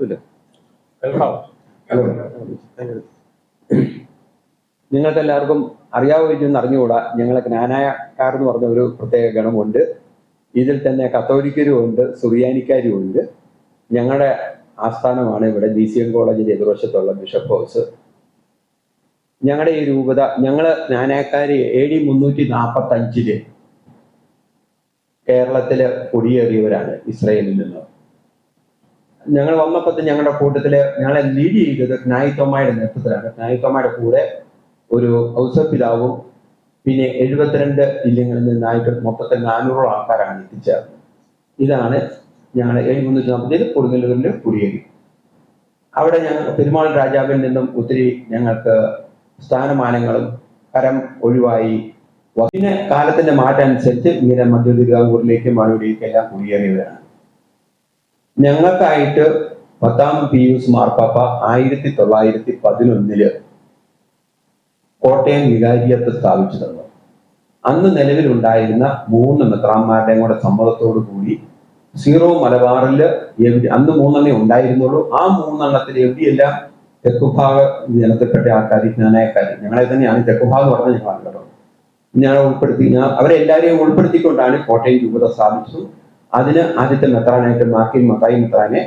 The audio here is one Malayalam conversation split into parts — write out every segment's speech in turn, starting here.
കേൾക്കാം. നിങ്ങൾക്ക് എല്ലാവർക്കും അറിയാവുന്ന അറിഞ്ഞുകൂടാ ഞങ്ങളെ ജ്ഞാനായക്കാർ എന്ന് പറഞ്ഞ ഒരു പ്രത്യേക ഗണമുണ്ട്. ഇതിൽ തന്നെ കത്തോലിക്കരും ഉണ്ട് സുറിയാനിക്കാരും ഉണ്ട് ഞങ്ങളുടെ ആസ്ഥാനമാണ് ഇവിടെ ഡി സി എം കോളേജിന്റെ എതിർവശത്തുള്ള ബിഷപ്പ് ഹൗസ്. ഞങ്ങളുടെ ഈ രൂപത ഞങ്ങൾ ജ്ഞാനായക്കാര് എ ഡി മുന്നൂറ്റി നാൽപ്പത്തി അഞ്ചിൽ കേരളത്തിൽ കുടിയേറിയവരാണ് ഇസ്രയേലിൽ നിന്ന്. ഞങ്ങൾ വന്നപ്പോൾ ഞങ്ങളുടെ കൂട്ടത്തിൽ ഞങ്ങളെ ലീഡ് ചെയ്തത് നായിത്തോമായുടെ നേതൃത്വത്തിലാണ്. നായിത്തോമായുടെ കൂടെ ഒരു ഔസപ്പിതാവും പിന്നെ എഴുപത്തിരണ്ട് ജില്ലകളിൽ നിന്നായിട്ട് മൊത്തത്തിൽ നാനൂറോളം ആൾക്കാരാണ് എത്തിച്ചേർന്നത്. ഇതാണ് ഞങ്ങൾ ഏഴ് മുന്നൂറ്റി നാൽപ്പതിൽ കൊടുങ്ങല്ലൂരിൽ കുടിയേറി. അവിടെ ഞങ്ങൾ പെരുമാൾ രാജാവിൽ നിന്നും ഒത്തിരി ഞങ്ങൾക്ക് സ്ഥാനമാനങ്ങളും കരം ഒഴിവായി പിന്നെ കാലത്തിന്റെ മാറ്റം അനുസരിച്ച് ഇങ്ങനെ മധ്യ തിരുവിതാംകൂറിലേക്കും മറുപടിയിലേക്കും എല്ലാം കുടിയേറിയവരാണ്. ഞങ്ങൾക്കായിട്ട് പത്താം പീയൂസ് മാർപ്പാപ്പ ആയിരത്തി തൊള്ളായിരത്തി പതിനൊന്നിൽ കോട്ടയം വികാരിയത്ത് സ്ഥാപിച്ചു തന്നു അന്ന് നിലവിലുണ്ടായിരുന്ന മൂന്ന് മെത്രാന്മാരുടെയും കൂടെ സമ്മതത്തോടു കൂടി സീറോ മലബാറിൽ അന്ന് മൂന്നെണ്ണേ ഉണ്ടായിരുന്നുള്ളൂ. ആ മൂന്നെണ്ണത്തിൽ എവിടെയെല്ലാം തെക്കുഭാഗ ജനത്തിൽപ്പെട്ട ആൾക്കാർ ജ്ഞാനായക്കാർ ഞങ്ങളെ തന്നെയാണ് തെക്കുഭാഗം എന്ന് പറഞ്ഞാൽ ഞങ്ങളാണ് കേട്ടോ. ഞാൻ ഉൾപ്പെടുത്തി ഞാൻ അവരെല്ലാവരെയും ഉൾപ്പെടുത്തിക്കൊണ്ടാണ് കോട്ടയം രൂപത സ്ഥാപിച്ചത്. അതിന് ആദ്യത്തെ മെത്രാനായിട്ട് മാർക്കിൻ മത്തായി മെത്രാനെ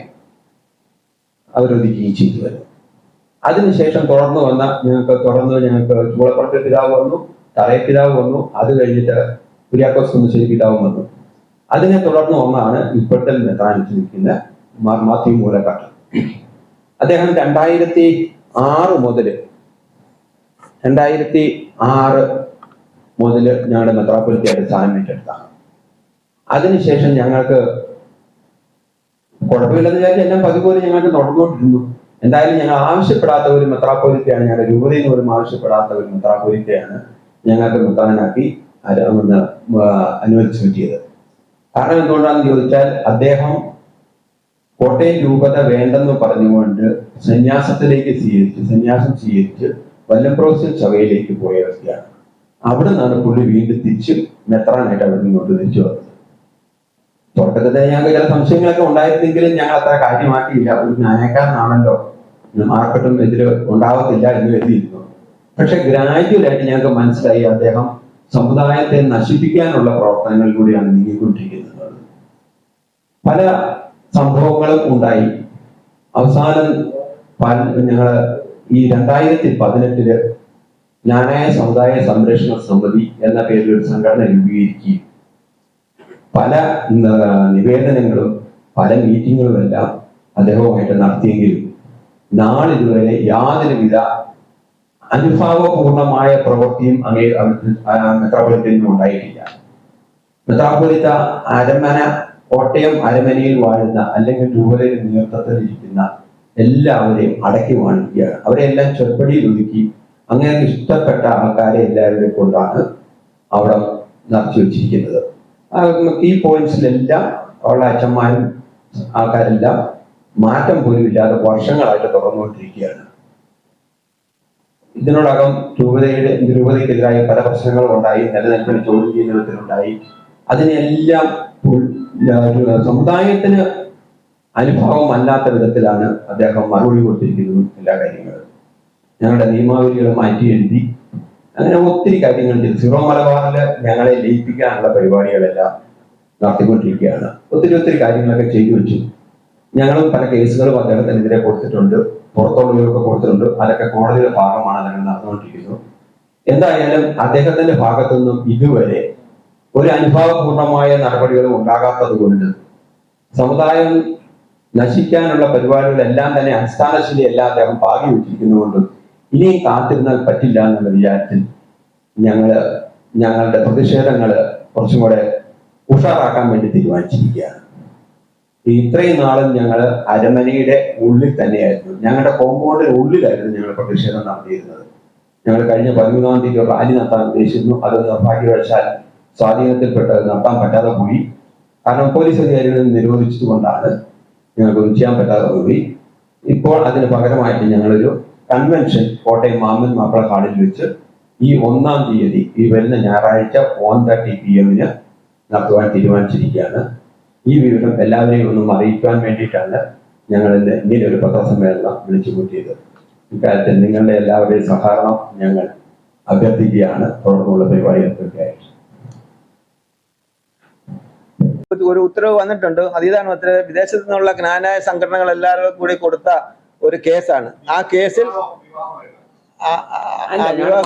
അവരൊതുക്കുകയും ചെയ്തു വരും. അതിനുശേഷം തുടർന്ന് വന്ന ഞങ്ങൾക്ക് തുടർന്ന് ഞങ്ങൾക്ക് ചൂളപ്പുറത്തെ പിതാവ് വന്നു തറയ പിതാവ് വന്നു അത് കഴിഞ്ഞിട്ട് കുര്യാക്കോസ് കുന്നശ്ശേരി പിതാവും വന്നു. അതിനെ തുടർന്ന് ഒന്നാണ് ഇപ്പോഴത്തെ മെത്രാനിച്ച് നിൽക്കുന്ന മാത്യു മൂലക്കാട്ട് അദ്ദേഹം രണ്ടായിരത്തി ആറ് മുതൽ രണ്ടായിരത്തി ആറ് മുതൽ ഞങ്ങളുടെ മെത്രാപ്പുലത്തെ സ്ഥാനം ഏറ്റെടുത്താണ്. അതിനുശേഷം ഞങ്ങൾക്ക് കുഴപ്പമില്ലെന്ന് വിചാരിച്ച് എല്ലാം പതിപോലെ ഞങ്ങൾക്ക് നടന്നുകൊണ്ടിരുന്നു. എന്തായാലും ഞങ്ങൾ ആവശ്യപ്പെടാത്ത ഒരു മെത്രാപ്പൊലിത്തയാണ്. ഞങ്ങളുടെ രൂപതയിൽ പോലും ആവശ്യപ്പെടാത്ത ഒരു മെത്രാപ്പൊലിത്തയാണ് ഞങ്ങൾക്ക് മെത്രാനാക്കി അനുവദിച്ചു പറ്റിയത് കാരണം എന്തുകൊണ്ടാണെന്ന് ചോദിച്ചാൽ അദ്ദേഹം കോട്ടയം രൂപത വേണ്ടെന്ന് പറഞ്ഞുകൊണ്ട് സന്യാസത്തിലേക്ക് സ്വീകരിച്ച് സന്യാസം സ്വീകരിച്ച് വല്ലപ്രോസിൽ ചവയിലേക്ക് പോയ വ്യക്തിയാണ്. അവിടെ നിന്നാണ് പുള്ളി വീണ്ടും തിരിച്ച് മെത്രാനായിട്ട് അവിടെ നിന്നോട്ട് തിരിച്ചു വന്നത്. തുടക്കത്തിൽ ഞങ്ങൾക്ക് ചില സംശയങ്ങളൊക്കെ ഉണ്ടായിരുന്നെങ്കിലും ഞങ്ങൾ അത്ര കാര്യമാക്കിയില്ല. ഒരു ന്യായക്കാരനാണല്ലോ. മാർക്കറ്റും ഇതിൽ ഉണ്ടാവത്തില്ല എന്ന് കരുതിയിരുന്നു. പക്ഷെ ഗ്രാജുവലായിട്ട് ഞങ്ങൾക്ക് മനസ്സിലായി അദ്ദേഹം സമുദായത്തെ നശിപ്പിക്കാനുള്ള പ്രവർത്തനങ്ങളിലൂടെയാണ് നീങ്ങിക്കൊണ്ടിരിക്കുന്നത്. പല സംഭവങ്ങളും ഉണ്ടായി. അവസാനം ഞങ്ങൾ ഈ രണ്ടായിരത്തി പതിനെട്ടിൽ ജ്ഞാനായ സമുദായ സംരക്ഷണ സമിതി എന്ന പേരിൽ ഒരു സംഘടന രൂപീകരിക്കുകയും പല നിവേദനങ്ങളും പല മീറ്റിങ്ങുകളും എല്ലാം അദ്ദേഹവുമായിട്ട് നടത്തിയെങ്കിലും നാളിതുവരെ യാതൊരുവിധ അനുഭാവപൂർണമായ പ്രവൃത്തിയും അങ്ങേ മെത്രാപ്പൊലിത്തനും ഉണ്ടായിട്ടില്ല. മെത്രാപൊലിത്ത അരമന കോട്ടയം അരമനയിൽ വാഴുന്ന അല്ലെങ്കിൽ രൂപതയിൽ നേതൃത്വത്തിൽ ഇരിക്കുന്ന എല്ലാവരെയും അടക്കി വാണിക്കുകയാണ് അവരെല്ലാം ചെറുപ്പടിയിൽ ഒതുക്കി അങ്ങനെ ഇഷ്ടപ്പെട്ട ആൾക്കാരെ എല്ലാവരെയും കൊണ്ടാണ് അവിടെ നിറച്ചു വെച്ചിരിക്കുന്നത് ഈ പോയിന്റ്സിലെല്ലാം ഉള്ള അച്ഛന്മാരും ആൾക്കാരെല്ലാം മാറ്റം പോലും ഇല്ലാതെ വർഷങ്ങളായിട്ട് തുറന്നുകൊണ്ടിരിക്കുകയാണ് ഇതിനോടകം രൂപതയുടെ രൂപതയ്ക്കെതിരായ പല പ്രശ്നങ്ങളും ഉണ്ടായി നിലനിൽപ്പിന് ചോദ്യം ചെയ്യുന്ന വിധത്തിലുണ്ടായി അതിനെല്ലാം സമുദായത്തിന് അനുഭവമല്ലാത്ത വിധത്തിലാണ് അദ്ദേഹം മറുപടി കൊടുത്തിരിക്കുന്നതും എല്ലാ കാര്യങ്ങളും. ഞങ്ങളുടെ നിയമാവലികൾ മാറ്റി എഴുതി അങ്ങനെ ഒത്തിരി കാര്യങ്ങൾ ചെയ്തു. സീറോ മലബാറിൽ ഞങ്ങളെ ലയിപ്പിക്കാനുള്ള പരിപാടികളെല്ലാം നടത്തിക്കൊണ്ടിരിക്കുകയാണ്. ഒത്തിരി ഒത്തിരി കാര്യങ്ങളൊക്കെ ചെയ്തു വെച്ചു. ഞങ്ങളും പല കേസുകളും അദ്ദേഹത്തിനെതിരെ കൊടുത്തിട്ടുണ്ട്. പുറത്തുള്ളവരൊക്കെ കൊടുത്തിട്ടുണ്ട്. അതൊക്കെ കോടതിയുടെ ഭാഗമാണ് അദ്ദേഹം നടന്നുകൊണ്ടിരിക്കുന്നത്. എന്തായാലും അദ്ദേഹത്തിന്റെ ഭാഗത്തു നിന്നും ഇതുവരെ ഒരു അനുഭാവപൂർണമായ നടപടികളും ഉണ്ടാകാത്തത് കൊണ്ട് സമുദായം നശിക്കാനുള്ള പരിപാടികളെല്ലാം തന്നെ അടിസ്ഥാനശീലയെല്ലാം അദ്ദേഹം പാകി വെച്ചിരിക്കുന്നതുകൊണ്ട് ഇനിയും കാത്തിരുന്നാൽ പറ്റില്ല എന്നുള്ള വിചാരത്തിൽ ഞങ്ങൾ ഞങ്ങളുടെ പ്രതിഷേധങ്ങൾ കുറച്ചും കൂടെ ഉഷാറാക്കാൻ വേണ്ടി തീരുമാനിച്ചിരിക്കുകയാണ്. ഇത്രയും നാളും ഞങ്ങൾ അരമനയുടെ ഉള്ളിൽ തന്നെയായിരുന്നു. ഞങ്ങളുടെ കോമ്പൗണ്ടിന് ഉള്ളിലായിരുന്നു ഞങ്ങൾ പ്രതിഷേധം നടത്തിയിരുന്നത്. ഞങ്ങൾ കഴിഞ്ഞ പതിമൂന്നാം തീയതി റാലി നടത്താൻ ഉദ്ദേശിച്ചിരുന്നു. അത് നിർഭാഗ്യവശാൽ സ്വാധീനത്തിൽപ്പെട്ട് നടത്താൻ പറ്റാതെ പോയി. കാരണം പോലീസ് അധികാരികൾ നിരോധിച്ചതുകൊണ്ടാണ് ഞങ്ങൾക്കൊന്നും ചെയ്യാൻ പറ്റാതെ പോയി. ഇപ്പോൾ അതിന് പകരമായിട്ട് ഞങ്ങളൊരു കൺവെൻഷൻ കോട്ടയം മാമൻ മാപ്പിള ഹാളിൽ വെച്ച് ഈ ഒന്നാം തീയതി ഈ വരുന്ന ഞായറാഴ്ച ഓൺ തേർട്ടി പി എമ്മിന് നടത്തുവാൻ തീരുമാനിച്ചിരിക്കുകയാണ്. ഈ വിവരം എല്ലാവരെയും ഒന്നും അറിയിക്കാൻ വേണ്ടിയിട്ടാണ് ഞങ്ങൾ ഇന്ന് ഇങ്ങനെ ഒരു പത്രസമ്മേളനം വിളിച്ചു കൂട്ടിയത്. ഇക്കാര്യത്തിൽ നിങ്ങളുടെ എല്ലാവരുടെയും സഹകരണം ഞങ്ങൾ അഭ്യർത്ഥിക്കുകയാണ്. തുടർന്നുള്ള പരിപാടികൾക്കൊക്കെ ഒരു ഉത്തരവ് വന്നിട്ടുണ്ട്. അതീതാണ് വിദേശത്തു നിന്നുള്ള ജ്ഞാനായ സംഘടനകൾ എല്ലാവരും കൂടി കൊടുത്ത ഒരു കേസാണ്. ആ കേസിൽ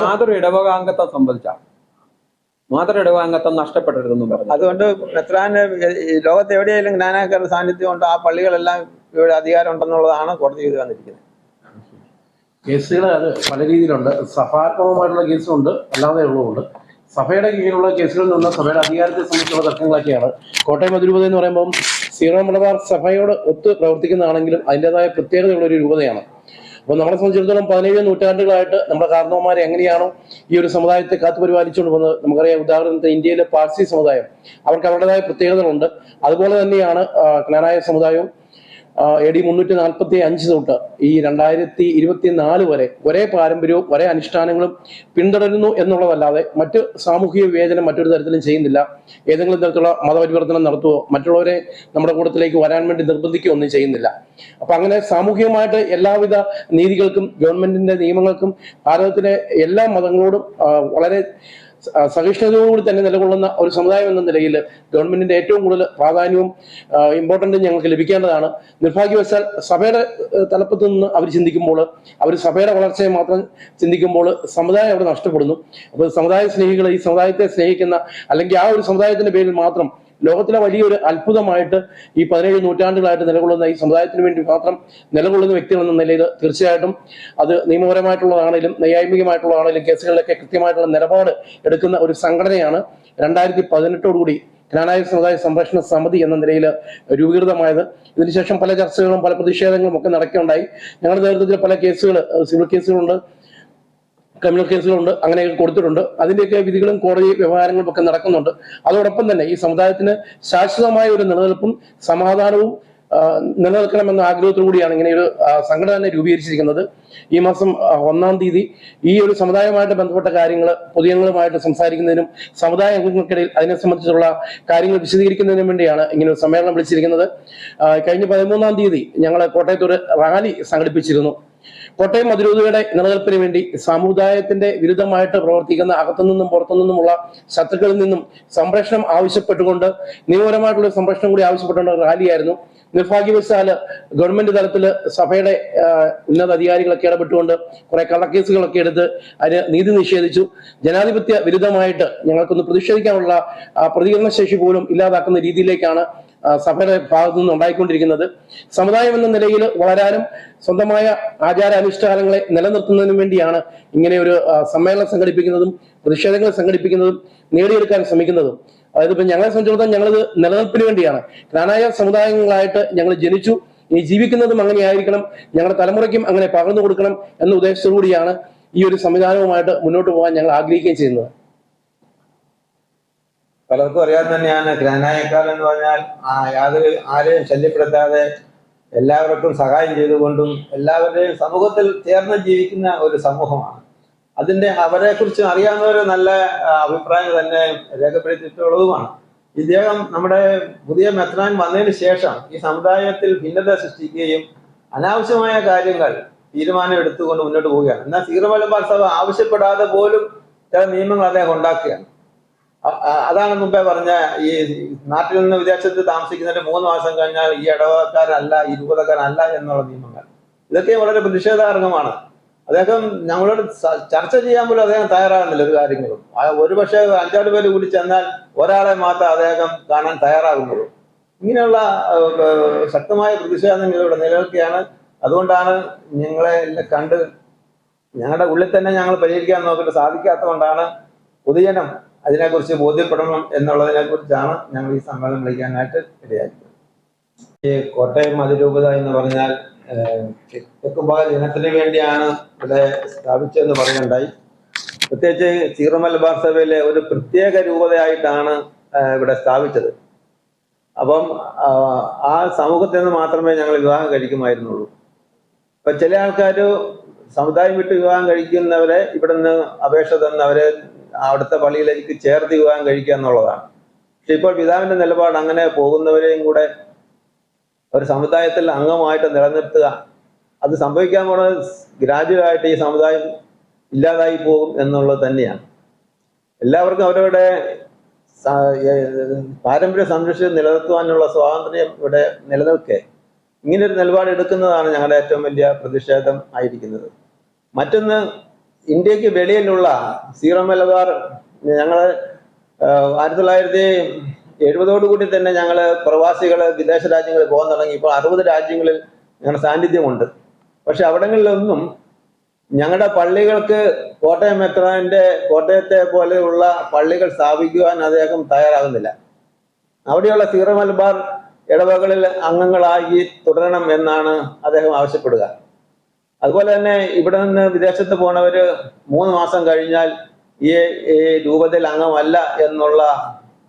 മാതൃ ഇടവകാംഗത്തെ സംബന്ധിച്ച. മാതൃ ഇടവകാംഗത്വം നഷ്ടപ്പെട്ടിരുന്നു പറഞ്ഞു. അതുകൊണ്ട് മെത്രാന് ലോകത്ത് എവിടെയെങ്കിലും ജ്ഞാനാക്കാരുടെ സാന്നിധ്യം ഉണ്ട്. ആ പള്ളികളെല്ലാം ഇവിടെ അധികാരം ഉണ്ടെന്നുള്ളതാണ് കോടതി ചെയ്ത് വന്നിരിക്കുന്നത്. കേസുകൾ അത് പല രീതിയിലുണ്ട്. സഭാത്മകമായിട്ടുള്ള കേസുണ്ട് അല്ലാതെ ഉള്ളതുണ്ട് സഭയുടെ കീഴിലുള്ള കേസുകളിൽ നിന്ന് സഭയുടെ അധികാരത്തെ സംബന്ധിച്ചുള്ള തർക്കങ്ങളൊക്കെയാണ്. കോട്ടയം അതിരൂപത എന്ന് പറയുമ്പോൾ സീറോ മലബാർ സഭയോട് ഒത്ത് പ്രവർത്തിക്കുന്നതാണെങ്കിലും അതിന്റെതായ പ്രത്യേകതയുള്ള ഒരു രൂപതയാണ്. അപ്പോൾ നമ്മളെ സംബന്ധിച്ചിടത്തോളം പതിനേഴ് നൂറ്റാണ്ടുകളായിട്ട് നമ്മുടെ കാരണവന്മാരെ എങ്ങനെയാണോ ഈ ഒരു സമുദായത്തെ കാത്തുപരിപാലിച്ചുകൊണ്ട് വന്നത്. നമുക്കറിയാം ഉദാഹരണത്തിന് ഇന്ത്യയിലെ പാഴ്സി സമുദായം. അവർക്ക് അവരുടേതായ പ്രത്യേകതകളുണ്ട്. അതുപോലെ തന്നെയാണ് ക്നാനായ സമുദായവും എ ഡി മുന്നൂറ്റി നാൽപ്പത്തി അഞ്ച് തൊട്ട് ഈ രണ്ടായിരത്തി ഇരുപത്തി നാല് വരെ ഒരേ പാരമ്പര്യവും ഒരേ അനുഷ്ഠാനങ്ങളും പിന്തുടരുന്നു എന്നുള്ളതല്ലാതെ മറ്റ് സാമൂഹിക വിവേചനം മറ്റൊരു തരത്തിലും ചെയ്യുന്നില്ല. ഏതെങ്കിലും തരത്തിലുള്ള മതപരിവർത്തനം നടത്തുകയോ മറ്റുള്ളവരെ നമ്മുടെ കൂട്ടത്തിലേക്ക് വരാൻ വേണ്ടി നിർബന്ധിക്കുകയോ ഒന്നും ചെയ്യുന്നില്ല. അപ്പൊ അങ്ങനെ സാമൂഹികമായിട്ട് എല്ലാവിധ നീതികൾക്കും ഗവൺമെന്റിന്റെ നിയമങ്ങൾക്കും ഭാരതത്തിലെ എല്ലാ മതങ്ങളോടും വളരെ സഹിഷ്ണുതയോടുകൂടി തന്നെ നിലകൊള്ളുന്ന ഒരു സമുദായം എന്ന നിലയിൽ ഗവൺമെന്റിന്റെ ഏറ്റവും കൂടുതൽ പ്രാധാന്യവും ഇമ്പോർട്ടന്റും ഞങ്ങൾക്ക് ലഭിക്കേണ്ടതാണ്. നിർഭാഗ്യവശാൽ സഭയുടെ തലപ്പത്ത് നിന്ന് അവർ ചിന്തിക്കുമ്പോൾ അവർ സഭയുടെ വളർച്ചയെ മാത്രം ചിന്തിക്കുമ്പോൾ സമുദായം അവിടെ നഷ്ടപ്പെടുന്നു. അപ്പോൾ സമുദായ സ്നേഹികൾ ഈ സമുദായത്തെ സ്നേഹിക്കുന്ന അല്ലെങ്കിൽ ആ ഒരു സമുദായത്തിന്റെ പേരിൽ മാത്രം ലോകത്തിലെ വലിയൊരു അത്ഭുതമായിട്ട് ഈ പതിനേഴ് നൂറ്റാണ്ടുകളായിട്ട് നിലകൊള്ളുന്ന ഈ സമുദായത്തിന് വേണ്ടി മാത്രം നിലകൊള്ളുന്ന വ്യക്തികൾ എന്ന നിലയിൽ തീർച്ചയായിട്ടും അത് നിയമപരമായിട്ടുള്ളതാണെങ്കിലും നൈയായിമികമായിട്ടുള്ളതാണെങ്കിലും കേസുകളിലൊക്കെ കൃത്യമായിട്ടുള്ള നിലപാട് എടുക്കുന്ന ഒരു സംഘടനയാണ് രണ്ടായിരത്തി പതിനെട്ടോടുകൂടി ജ്ഞാനായ സമുദായ സംരക്ഷണ സമിതി എന്ന നിലയിൽ രൂപീകൃതമായത്. ഇതിനുശേഷം പല ചർച്ചകളും പല പ്രതിഷേധങ്ങളും ഒക്കെ നടക്കുകയുണ്ടായി. ഞങ്ങളുടെ നേതൃത്വത്തിൽ പല കേസുകൾ സിവിൽ കേസുകളുണ്ട്. ക്രിമിനൽ കേസുകളുണ്ട് അങ്ങനെയൊക്കെ കൊടുത്തിട്ടുണ്ട്. അതിന്റെയൊക്കെ വിധികളും കോടതി വ്യവഹാരങ്ങളും ഒക്കെ നടക്കുന്നുണ്ട്. അതോടൊപ്പം തന്നെ ഈ സമുദായത്തിന് ശാശ്വതമായ ഒരു നിലനിൽപ്പും സമാധാനവും നിലനിൽക്കണമെന്ന ആഗ്രഹത്തോടു കൂടിയാണ് ഇങ്ങനെ ഒരു സംഘടന തന്നെ രൂപീകരിച്ചിരിക്കുന്നത്. ഈ മാസം ഒന്നാം തീയതി ഈ ഒരു സമുദായവുമായിട്ട് ബന്ധപ്പെട്ട കാര്യങ്ങൾ പൊതുജനങ്ങളുമായിട്ട് സംസാരിക്കുന്നതിനും സമുദായ അംഗങ്ങൾക്കിടയിൽ അതിനെ സംബന്ധിച്ചുള്ള കാര്യങ്ങൾ വിശദീകരിക്കുന്നതിനും വേണ്ടിയാണ് ഇങ്ങനെ ഒരു സമ്മേളനം വിളിച്ചിരിക്കുന്നത്. കഴിഞ്ഞ പതിമൂന്നാം തീയതി ഞങ്ങൾ കോട്ടയത്ത് ഒരു റാലി സംഘടിപ്പിച്ചിരുന്നു. കോട്ടയം അതിരൂപതയുടെ നിലനിൽപ്പിന് വേണ്ടി സമുദായത്തിന്റെ വിരുദ്ധമായിട്ട് പ്രവർത്തിക്കുന്ന അകത്തുനിന്നും പുറത്തുനിന്നുമുള്ള ശത്രുക്കളിൽ നിന്നും സംരക്ഷണം ആവശ്യപ്പെട്ടുകൊണ്ട് നിയമപരമായിട്ടുള്ള സംരക്ഷണം കൂടി ആവശ്യപ്പെട്ടുകൊണ്ട് റാലിയായിരുന്നു. നിർഭാഗ്യവശാൽ ഗവൺമെന്റ് തലത്തിൽ സഭയുടെ ഉന്നത അധികാരികളൊക്കെ ഇടപെട്ടുകൊണ്ട് കുറെ കള്ളക്കേസുകളൊക്കെ എടുത്ത് അതിന് നീതി നിഷേധിച്ചു. ജനാധിപത്യ വിരുദ്ധമായിട്ട് ഞങ്ങൾക്കൊന്ന് പ്രതിഷേധിക്കാനുള്ള പ്രതികരണ ശേഷി പോലും ഇല്ലാതാക്കുന്ന രീതിയിലേക്കാണ് സഭയുടെ ഭാഗത്തു നിന്ന് ഉണ്ടായിക്കൊണ്ടിരിക്കുന്നത്. സമുദായം എന്ന നിലയിൽ വളരാനും സ്വന്തമായ ആചാര അനുഷ്ഠാനങ്ങളെ നിലനിർത്തുന്നതിനും വേണ്ടിയാണ് ഇങ്ങനെ ഒരു സമ്മേളനം സംഘടിപ്പിക്കുന്നതും പ്രതിഷേധങ്ങൾ സംഘടിപ്പിക്കുന്നതും നേടിയെടുക്കാൻ ശ്രമിക്കുന്നതും. അതായത് ഇപ്പൊ ഞങ്ങളെ സംബന്ധിച്ചിടത്തോളം ഞങ്ങളിത് നിലനിൽപ്പിന് വേണ്ടിയാണ്. കാനായ സമുദായങ്ങളായിട്ട് ഞങ്ങൾ ജനിച്ചു ഇനി ജീവിക്കുന്നതും അങ്ങനെ ആയിരിക്കണം ഞങ്ങളുടെ തലമുറയ്ക്കും അങ്ങനെ പകർന്നു കൊടുക്കണം എന്ന ഉദ്ദേശത്തോടു കൂടിയാണ് ഈ ഒരു സംവിധാനവുമായിട്ട് മുന്നോട്ട് പോകാൻ ഞങ്ങൾ ആഗ്രഹിക്കുകയും ചെയ്യുന്നത്. പലർക്കും അറിയാതെ തന്നെയാണ്. ജ്ഞാനായക്കാർ എന്ന് പറഞ്ഞാൽ ആ യാതൊരു ആരെയും ശല്യപ്പെടുത്താതെ എല്ലാവർക്കും സഹായം ചെയ്തുകൊണ്ടും എല്ലാവരുടെയും സമൂഹത്തിൽ ചേർന്ന് ജീവിക്കുന്ന ഒരു സമൂഹമാണ്. അതിന്റെ അവരെ കുറിച്ച് അറിയാവുന്നവർ നല്ല അഭിപ്രായം തന്നെ രേഖപ്പെടുത്തിയിട്ടുള്ളതുമാണ്. ഇദ്ദേഹം നമ്മുടെ പുതിയ മെത്രാൻ വന്നതിന് ശേഷം ഈ സമുദായത്തിൽ ഭിന്നത സൃഷ്ടിക്കുകയും അനാവശ്യമായ കാര്യങ്ങൾ തീരുമാനം എടുത്തുകൊണ്ട് മുന്നോട്ട് പോവുകയാണ്. എന്നാൽ സീറമലബാർ സഭ ആവശ്യപ്പെടാതെ പോലും ചില നിയമങ്ങൾ അദ്ദേഹം ഉണ്ടാക്കുകയാണ്. അതാണ് മുമ്പേ പറഞ്ഞ ഈ നാട്ടിൽ നിന്ന് വിദേശത്ത് താമസിക്കുന്നതിന് മൂന്ന് മാസം കഴിഞ്ഞാൽ ഈ ഇടവക്കാരല്ല ഇരുപതക്കാരല്ല എന്നുള്ള നിയമങ്ങൾ. ഇതൊക്കെ വളരെ പ്രതിഷേധാർഹമാണ്. അദ്ദേഹം ഞങ്ങളോട് ചർച്ച ചെയ്യാൻ പോലും അദ്ദേഹം തയ്യാറാകുന്നില്ല ഒരു കാര്യങ്ങളും. ഒരുപക്ഷെ ഒരു പക്ഷേ അഞ്ചാറ് പേര് കൂടി ചെന്നാൽ ഒരാളെ മാത്രം അദ്ദേഹം കാണാൻ തയ്യാറാകുന്നുള്ളൂ. ഇങ്ങനെയുള്ള ശക്തമായ പ്രതിഷേധങ്ങൾ ഇവിടെ നിലനിൽക്കുകയാണ്. അതുകൊണ്ടാണ് ഞങ്ങളെ കണ്ട് ഞങ്ങളുടെ ഉള്ളിൽ തന്നെ ഞങ്ങൾ പരിഹരിക്കാൻ നോക്കിയിട്ട് സാധിക്കാത്തതുകൊണ്ടാണ് പൊതുജനം അതിനെക്കുറിച്ച് ബോധ്യപ്പെടണം എന്നുള്ളതിനെ കുറിച്ചാണ് ഞങ്ങൾ ഈ സമ്മേളനം വിളിക്കാനായിട്ട് ഇടയാക്കിയത്. ഈ കോട്ടയം അതിരൂപത എന്ന് പറഞ്ഞാൽ തെക്കുംഭാഗ ജനത്തിന് വേണ്ടിയാണ് ഇവിടെ സ്ഥാപിച്ചതെന്ന് പറയുണ്ടായി പ്രത്യേകിച്ച് സീറോ മലബാർ സഭയിലെ ഒരു പ്രത്യേക രൂപതയായിട്ടാണ് ഇവിടെ സ്ഥാപിച്ചത്. അപ്പം ആ സമൂഹത്തിൽ നിന്ന് മാത്രമേ ഞങ്ങൾ വിവാഹം കഴിക്കുമായിരുന്നുള്ളൂ. അപ്പൊ ചില ആൾക്കാർ സമുദായം വിട്ട് വിവാഹം കഴിക്കുന്നവരെ ഇവിടെ നിന്ന് അപേക്ഷ തന്ന് അവരെ അവിടുത്തെ പള്ളിയിലേക്ക് ചേർത്ത് വിവാഹം കഴിക്കുക എന്നുള്ളതാണ്. പക്ഷെ ഇപ്പോൾ പിതാവിന്റെ നിലപാട് അങ്ങനെ പോകുന്നവരെയും കൂടെ ഒരു സമുദായത്തിൽ അംഗമായിട്ട് നിലനിർത്തുക അത് സംഭവിക്കാൻ പോകുന്നത് ഗ്രാജുവലായിട്ട് ഈ സമുദായം ഇല്ലാതായി പോകും എന്നുള്ളത് തന്നെയാണ്. എല്ലാവർക്കും അവരവരുടെ പാരമ്പര്യ സംരക്ഷണം നിലനിർത്തുവാനുള്ള സ്വാതന്ത്ര്യം ഇവിടെ നിലനിൽക്കെ. ഇങ്ങനൊരു നിലപാട് എടുക്കുന്നതാണ് ഞങ്ങളുടെ ഏറ്റവും വലിയ പ്രതിഷേധം ആയിരിക്കുന്നത്. മറ്റൊന്ന് ഇന്ത്യയ്ക്ക് വെളിയിലുള്ള സീറോ മലബാർ ഞങ്ങൾ ആയിരത്തി തൊള്ളായിരത്തി എഴുപതോടുകൂടി തന്നെ ഞങ്ങൾ പ്രവാസികൾ വിദേശ രാജ്യങ്ങളിൽ പോകാൻ തുടങ്ങി. ഇപ്പോൾ അറുപത് രാജ്യങ്ങളിൽ ഞങ്ങളുടെ സാന്നിധ്യമുണ്ട്. പക്ഷെ അവിടങ്ങളിലൊന്നും ഞങ്ങളുടെ പള്ളികൾക്ക് കോട്ടയം മെത്രാന്റെ കോട്ടയത്തെ പോലെയുള്ള പള്ളികൾ സ്ഥാപിക്കുവാൻ അദ്ദേഹം തയ്യാറാകുന്നില്ല. അവിടെയുള്ള സീറോ മലബാർ ഇടവകളിൽ അംഗങ്ങളായി തുടരണം എന്നാണ് അദ്ദേഹം ആവശ്യപ്പെടുക. അതുപോലെ തന്നെ ഇവിടെ നിന്ന് വിദേശത്ത് പോണവര് മൂന്ന് മാസം കഴിഞ്ഞാൽ ഈ രൂപത്തിൽ അംഗമല്ല എന്നുള്ള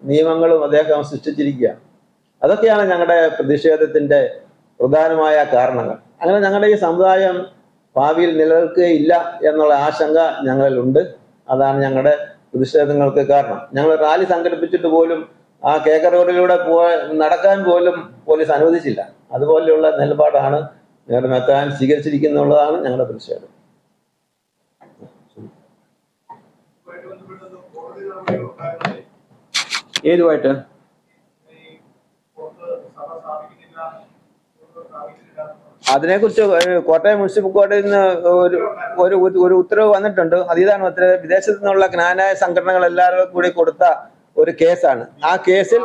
നിയമങ്ങളും അദ്ദേഹം സൃഷ്ടിച്ചിരിക്കുകയാണ് അതൊക്കെയാണ് ഞങ്ങളുടെ പ്രതിഷേധത്തിന്റെ പ്രധാനമായ കാരണങ്ങൾ. അങ്ങനെ ഞങ്ങളുടെ ഈ സമുദായം ഭാവിയിൽ നിലനിൽക്കുകയില്ല എന്നുള്ള ആശങ്ക ഞങ്ങളിലുണ്ട്. അതാണ് ഞങ്ങളുടെ പ്രതിഷേധങ്ങൾക്ക് കാരണം. ഞങ്ങൾ റാലി സംഘടിപ്പിച്ചിട്ട് പോലും ആ കേക്ക റോഡിലൂടെ പോവാൻ നടക്കാൻ പോലും പോലീസ് അനുവദിച്ചില്ല. അതുപോലെയുള്ള നിലപാടാണ് ഞങ്ങളുടെ മെത്താൻ സ്വീകരിച്ചിരിക്കുന്നുള്ളതാണ് ഞങ്ങളുടെ പ്രതിഷേധം. ഏതുമായിട്ട്? അതിനെക്കുറിച്ച് കോട്ടയം മുനിസിപ്പൽ കോടതിയിൽ നിന്ന് ഒരു ഒരു ഉത്തരവ് വന്നിട്ടുണ്ട്. അതീതാണ് ഉത്തരവ് വിദേശത്തു നിന്നുള്ള ജ്ഞാനായ സംഘടനകൾ എല്ലാവരും കൂടി കൊടുത്ത ഒരു കേസാണ്. ആ കേസിൽ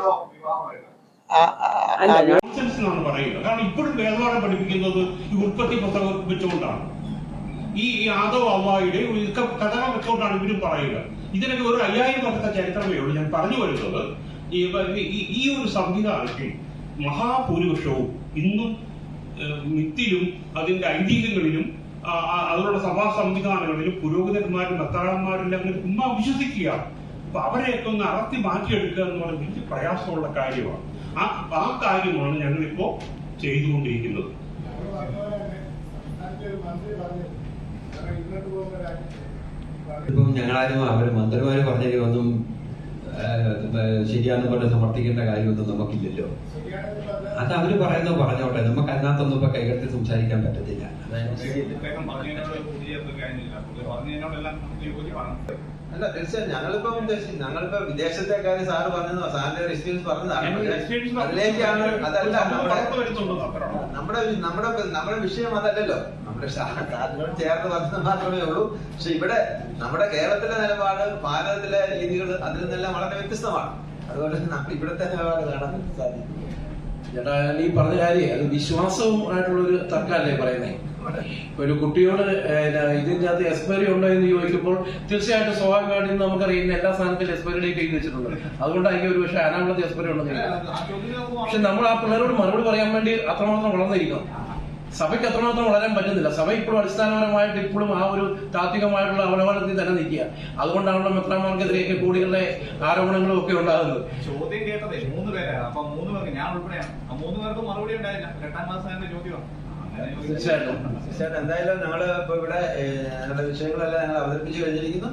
കാരണം ഇപ്പോഴും വേദപാഠം പഠിപ്പിക്കുന്നത് ഈ ഉൽപ്പത്തി പുസ്തകം വെച്ചുകൊണ്ടാണ്. ഈ കഥ വെച്ചുകൊണ്ടാണ് ഇവരും പറയുക. ഇതിനൊക്കെ ഒരു അയ്യായിരം വർഷത്തെ ചരിത്രമേ ഉള്ളൂ. ഞാൻ പറഞ്ഞു വരുന്നത് ഈ ഒരു സംവിധാനത്തിൽ മഹാഭൂരിപക്ഷവും ഇന്നും മിത്തിലും അതിന്റെ ഐതിഹ്യങ്ങളിലും അതിനുള്ള സഭാ സംവിധാനങ്ങളിലും പുരോഹിതന്മാരും ഭർത്താക്കന്മാരും എല്ലാം അങ്ങനെ ചുമ്മാ വിശ്വസിക്കുക അപ്പൊ അവരെയൊക്കെ ഒന്ന് അറത്തി മാറ്റിയെടുക്കുക എന്ന് പറയുന്നത് വലിയ പ്രയാസമുള്ള കാര്യമാണ്. ആ ആ കാര്യമാണ് ഞങ്ങൾ ഇപ്പോ ചെയ്തുകൊണ്ടിരിക്കുന്നത്. ഇപ്പം ഞങ്ങളാരും അവർ മന്ത്രിമാര് പറഞ്ഞൊന്നും ശരിയാന്ന് പറഞ്ഞ് സമർത്ഥിക്കേണ്ട കാര്യമൊന്നും നമുക്കില്ലല്ലോ. അത് അവർ പറയുന്നത് പറഞ്ഞോട്ടെ. നമുക്ക് അതിനകത്തൊന്നും ഇപ്പൊ കൈകടത്തി സംസാരിക്കാൻ പറ്റത്തില്ല. ഇദ്ദേഹം ഞങ്ങൾ അല്ല തീർച്ചയായും ഞങ്ങളിപ്പോ ഉദ്ദേശിച്ചത് ഞങ്ങളിപ്പോ വിദേശത്തെ കാര്യം സാറ് പറഞ്ഞത് സാറിന്റെ ഒരു എക്സ്പീരിയൻസ് പറഞ്ഞതാണ്. ഞങ്ങൾ അതിലേക്കാണ് അതല്ല നമ്മുടെ നമ്മുടെ നമ്മുടെ വിഷയം അതല്ലല്ലോ. നമ്മുടെ സാറിനോട് ചേർത്ത് പറഞ്ഞത് മാത്രമേ ഉള്ളൂ. പക്ഷെ ഇവിടെ നമ്മുടെ കേരളത്തിലെ നിലപാട് ഭാരതത്തിലെ രീതികൾ അതിൽ നിന്നെല്ലാം വളരെ വ്യത്യസ്തമാണ്. അതുകൊണ്ട് നമ്മൾ ഇവിടുത്തെ നിലപാട് കാണാൻ സാധിക്കും. ചേട്ടാ നീ ഈ പറഞ്ഞ കാര്യം അത് വിശ്വാസവുമായിട്ടുള്ള ഒരു തർക്കമല്ലേ പറയുന്നത് ഒരു കുട്ടിയോട് ഇതിന്റെ അകത്ത് എക്സ്പയറി ഉണ്ടോ എന്ന് ചോദിക്കുമ്പോൾ തീർച്ചയായിട്ടും സ്വാഭാവികമായിട്ടും നമുക്കറിയുന്ന എല്ലാ സാധനത്തിലും എക്സ്പയറി ഡേറ്റ് എഴുതി വെച്ചിട്ടുണ്ട്. അതുകൊണ്ടായിരിക്കും ഒരു പക്ഷേ അനാമത്തെ എക്സ്പയറി ഉണ്ടെന്ന് പക്ഷെ നമ്മൾ ആ പിള്ളേരോട് മറുപടി പറയാൻ വേണ്ടി അത്രമാത്രം വളർന്നിരിക്കണം. സഭയ്ക്ക് അത്രമാത്രം വളരാൻ പറ്റുന്നില്ല. സഭ ഇപ്പോഴും അടിസ്ഥാനപരമായിട്ട് ഇപ്പോഴും ആ ഒരു താത്വികമായിട്ടുള്ള അവലംബനത്തിൽ തന്നെ നിൽക്കുക. അതുകൊണ്ടാണല്ലോ മെത്രാമാർക്കെതിരെയൊക്കെ കൂടിയുള്ള ആരോപണങ്ങളും ഒക്കെ ഉണ്ടാകുന്നത്. ചോദ്യം കേട്ടതേ മൂന്ന് പേരാണ് അപ്പൊ മൂന്ന് പേർക്ക് ഞാൻ ഉൾപ്പെടെയാണ്. മൂന്ന് പേർക്കും മറുപടി ഉണ്ടായില്ല. എട്ടാം ക്ലാസ് ചോദ്യമാണ്. തീർച്ചയായിട്ടും. തീർച്ചയായിട്ടും എന്തായാലും ഞങ്ങൾ ഇപ്പൊ ഇവിടെ ഞങ്ങളുടെ വിഷയങ്ങളെല്ലാം ഞങ്ങൾ അവതരിപ്പിച്ചു കഴിഞ്ഞിരിക്കുന്നു.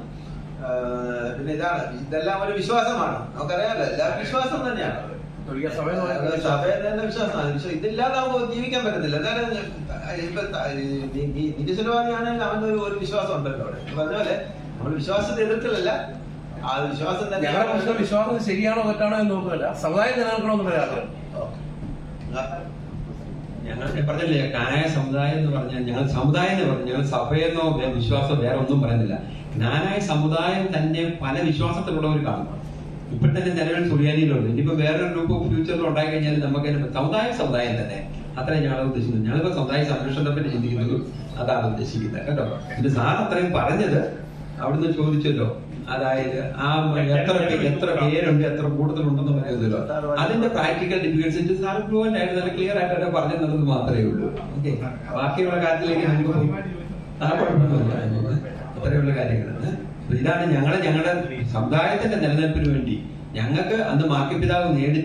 പിന്നെ ഇതാണ് ഇതെല്ലാം ഒരു വിശ്വാസമാണ്. നമുക്കറിയാമല്ലോ എല്ലാവരും വിശ്വാസം തന്നെയാണ്. സഭയെന്നെ വിശ്വാസമാണ്. പക്ഷെ ഇതില്ലാതെ നമുക്ക് ജീവിക്കാൻ പറ്റത്തില്ല. എന്തായാലും ഇപ്പൊ നിരീശ്വരവാദിയാണെങ്കിൽ അവന് ഒരു- വിശ്വാസം ഉണ്ടല്ലോ അവിടെ. നമ്മൾ വിശ്വാസത്തെ എതിർക്കലല്ല. ആ വിശ്വാസം തന്നെ ഞങ്ങളുടെ പ്രശ്നം വിശ്വാസം ശരിയാണോ തെറ്റാണോ എന്ന് നോക്കുകയല്ല. സമുദായം നിലനിൽക്കണമെന്ന് പറയാറില്ല ഞങ്ങൾ പറഞ്ഞില്ലേ ജ്ഞാനായ സമുദായം എന്ന് പറഞ്ഞാൽ ഞങ്ങൾ സമുദായം എന്ന് പറഞ്ഞു ഞങ്ങൾ സഭയെന്നോ വേ- വിശ്വാസമോ വേറെ ഒന്നും പറയുന്നില്ല. ജ്ഞാനായ സമുദായം തന്നെ പല വിശ്വാസത്തിലുള്ളവർ കാണുന്നു ഇപ്പൊ തന്നെ നിലവിൽ സുറിയാനിയിലുണ്ട് ഇനിയിപ്പോ വേറൊരു ഗ്രൂപ്പ് ഫ്യൂച്ചറിൽ ഉണ്ടായി കഴിഞ്ഞാൽ നമുക്ക് സമുദായ സമുദായം തന്നെ. അത്രയും ഞങ്ങൾ ഉദ്ദേശിക്കുന്നത്. ഞങ്ങളിപ്പോ സമുദായ സംരക്ഷണത്തെ പറ്റി ചിന്തിക്കുന്നത്. അതാണ് ഉദ്ദേശിക്കുന്നത്. കേട്ടോ? എന്റെ സാർ അത്രയും പറഞ്ഞത് അവിടുന്ന് ചോദിച്ചല്ലോ. അതായത് ആ എത്ര എത്ര പേരുണ്ട്? എത്ര കൂടുതലുണ്ടെന്ന് പറയുന്നല്ലോ അതിന്റെ പ്രാക്ടിക്കൽ ഡിഫിക്കൽസ് സാർ ഫ്ലുവന്റ് ആയിട്ട് നല്ല ക്ലിയർ ആയിട്ട് തന്നെ പറഞ്ഞു തന്നത് മാത്രമേ ഉള്ളൂ. ഓക്കെ ബാക്കിയുള്ള കാര്യത്തിലേക്ക് നമുക്ക്. ആ കുഴപ്പമൊന്നുമില്ല. അത്രയുള്ള കാര്യങ്ങളാണ് ഇതാണ് ഞങ്ങളെ ഞങ്ങളുടെ സമുദായത്തിന്റെ നിലനിൽപ്പിന് വേണ്ടി ഞങ്ങൾക്ക് അന്ന് മാർക്കപ്പിതാവ് നേടി